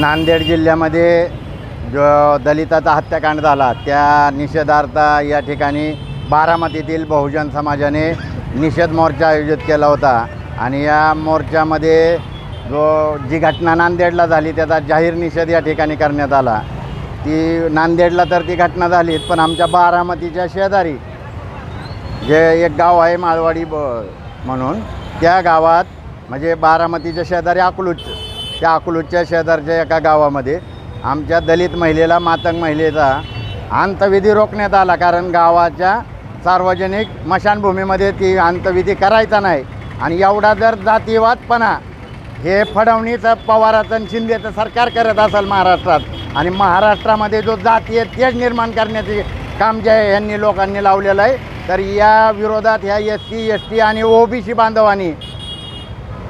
नांदेड जिल्ह्यामध्ये जो दलिताचा हत्याकांड झाला. त्या निषेधार्थ या ठिकाणी बारामतीतील बहुजन समाजाने निषेध मोर्चा आयोजित केला होता. आणि या मोर्चामध्ये जो जी घटना नांदेडला झाली त्याचा जाहीर निषेध या ठिकाणी करण्यात आला. ती नांदेडला तर ती घटना झालीच पण आमच्या बारामतीच्या शेजारी जे एक गाव आहे माळवाडी ब म्हणून त्या गावात म्हणजे बारामतीच्या शेजारी अकलूज. त्या अकलूजच्या शेजारच्या एका गावामध्ये आमच्या दलित महिलेला मातंग महिलेचा अंतविधी रोखण्यात आला. कारण गावाच्या सार्वजनिक मशानभूमीमध्ये ती अंतविधी करायचा नाही. आणि एवढा जर जातीवादपणा हे फडवणीचं पवाराचं आणि शिंदेचं सरकार करत असेल महाराष्ट्रात आणि महाराष्ट्रामध्ये जो जातीय तेज निर्माण करण्याचे काम जे आहे यांनी लोकांनी लावलेलं आहे तर या विरोधात ह्या एस टी एस टी आणि ओबीसी बांधवांनी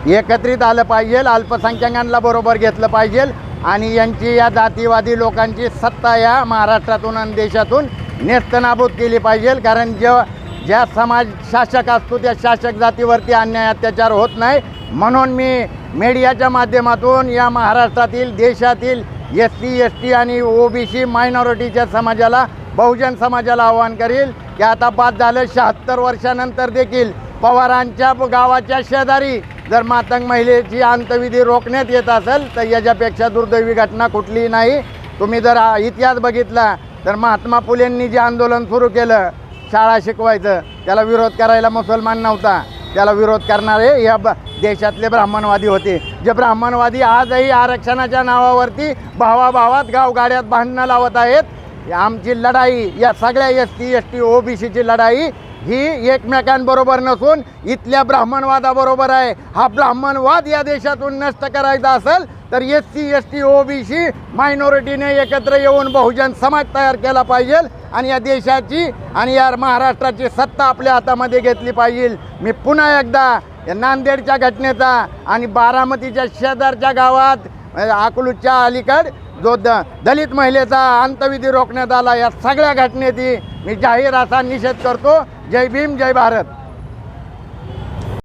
एकत्रित आलं पाहिजे अल्पसंख्याकांना बरोबर घेतलं पाहिजे आणि यांची या जातीवादी लोकांची सत्ता या महाराष्ट्रातून आणि देशातून नेस्तनाबूत केली पाहिजे. कारण जे ज्या समाज शासक असतो त्या शासक जातीवरती अन्याय अत्याचार होत नाही. म्हणून मी मीडियाच्या माध्यमातून या महाराष्ट्रातील देशातील एस सी एस टी आणि ओबीसी मायनॉरिटीच्या समाजाला बहुजन समाजाला आवाहन करील. की आता बाद झालं शहात्तर वर्षानंतर देखील पवारांच्या गावाच्या शेजारी जर मातंग महिलेची अंतविधी रोखण्यात येत असेल तर याच्यापेक्षा दुर्दैवी घटना कुठलीही नाही. तुम्ही जर इतिहास बघितला तर महात्मा फुलेंनी जे आंदोलन सुरू केलं शाळा शिकवायचं त्याला विरोध करायला मुसलमान नव्हता. त्याला विरोध करणारे या ब देशातले ब्राह्मणवादी होते. जे ब्राह्मणवादी आजही आरक्षणाच्या नावावरती भावाभावात गावगाड्यात भांडणं लावत आहेत. आमची लढाई या सगळ्या S T S T O B सीची लढाई ही एकमेकांबरोबर नसून इथल्या ब्राह्मणवादाबरोबर आहे. हा ब्राह्मणवाद या देशातून नष्ट करायचा असेल तर S C S T O B C मायनॉरिटीने एकत्र येऊन बहुजन समाज तयार केला पाहिजे आणि या देशाची आणि या महाराष्ट्राची सत्ता आपल्या हातामध्ये घेतली पाहिजे. मी पुन्हा एकदा या नांदेडच्या घटनेचा आणि बारामतीच्या शेजारच्या गावात अकलूजच्या अलीकड जो द दलित महिलेचा अंतविधी रोखण्यात आला या सगळ्या घटनेची मी जाहीर असा निषेध करतो. जय भीम जय भारत.